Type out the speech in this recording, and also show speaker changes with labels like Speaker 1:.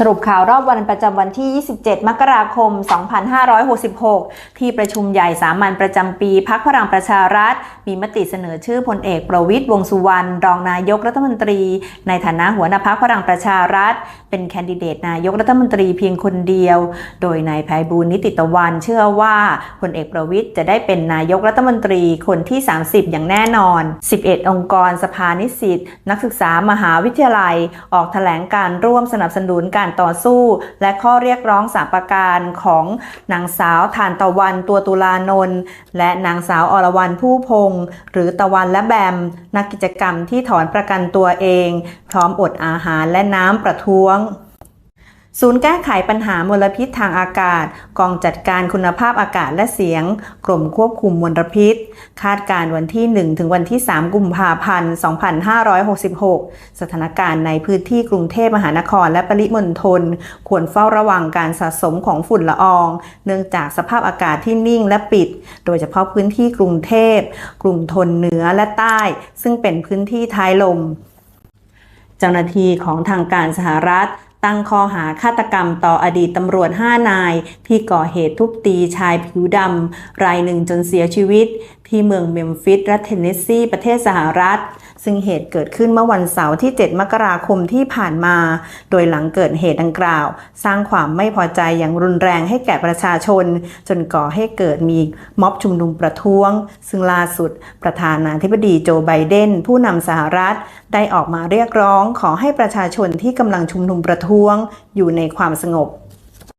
Speaker 1: สรุปข่าวรอบวันประจำวันที่ 27 มกราคม 2566 ที่ประชุมใหญ่สามัญประจำปีพักพลังประชารัฐ มีมติเสนอชื่อพลเอกประวิตยวงสุวรรณ รองนายกรัฐมนตรี ในฐานะหัวหน้าพักพลังประชารัฐ เป็นแคนดิเดตนายกรัฐมนตรีเพียงคนเดียว โดยนายไพบูลนิติตะวันเชื่อว่าพลเอกประวิตยจะได้เป็นนายกรัฐมนตรีคนที่ 30 อย่างแน่นอน 11 องค์กร สภานิสิตนักศึกษามหาวิทยาลัย ออกแถลงการร่วมสนับสนุนการการต่อสู้ และข้อเรียกร้องสามประการของนางสาวทานตะวันตัวตุลานนท์และนางสาวอรวรรณผู้พงษ์หรือตะวันและแบม นักกิจกรรมที่ถอนประกันตัวเอง พร้อมอดอาหารและน้ำประท้วง ศูนย์แก้ไขปัญหามลพิษทางอากาศ กองจัดการคุณภาพอากาศและเสียง กรมควบคุมมลพิษ คาดการณ์วันที่ 1 ถึงวันที่ 3 กุมภาพันธ์ 2566 สถานการณ์ในพื้นที่กรุงเทพมหานครและปริมณฑลควรเฝ้าระวังการสะสมของฝุ่นละออง เนื่องจากสภาพอากาศที่นิ่งและปิด โดยเฉพาะพื้นที่กรุงเทพกรุงทนเหนือและใต้ ซึ่งเป็นพื้นที่ท้ายลมเจ้าหน้าที่ของทางการสหรัฐ ตั้งข้อหาฆาตกรรมต่ออดีตตำรวจ 5 นาย ที่ก่อเหตุทุบตีชายผิวดำรายหนึ่งจนเสียชีวิต ที่เมืองเมมฟิสรัฐเทนเนสซีประเทศสหรัฐ ซึ่งเหตุเกิดขึ้นเมื่อวันเสาร์ที่ 7 มกราคมที่ผ่านมา โดยหลังเกิดเหตุดังกล่าว สร้างความไม่พอใจอย่างรุนแรงให้แก่ประชาชน จนก่อให้เกิดมีม็อบชุมนุมประท้วง ซึ่งล่าสุด ประธานาธิบดีโจไบเดน ผู้นำสหรัฐ ได้ออกมาเรียกร้องขอให้ประชาชนที่กำลังชุมนุมประท้วง อยู่ในความสงบ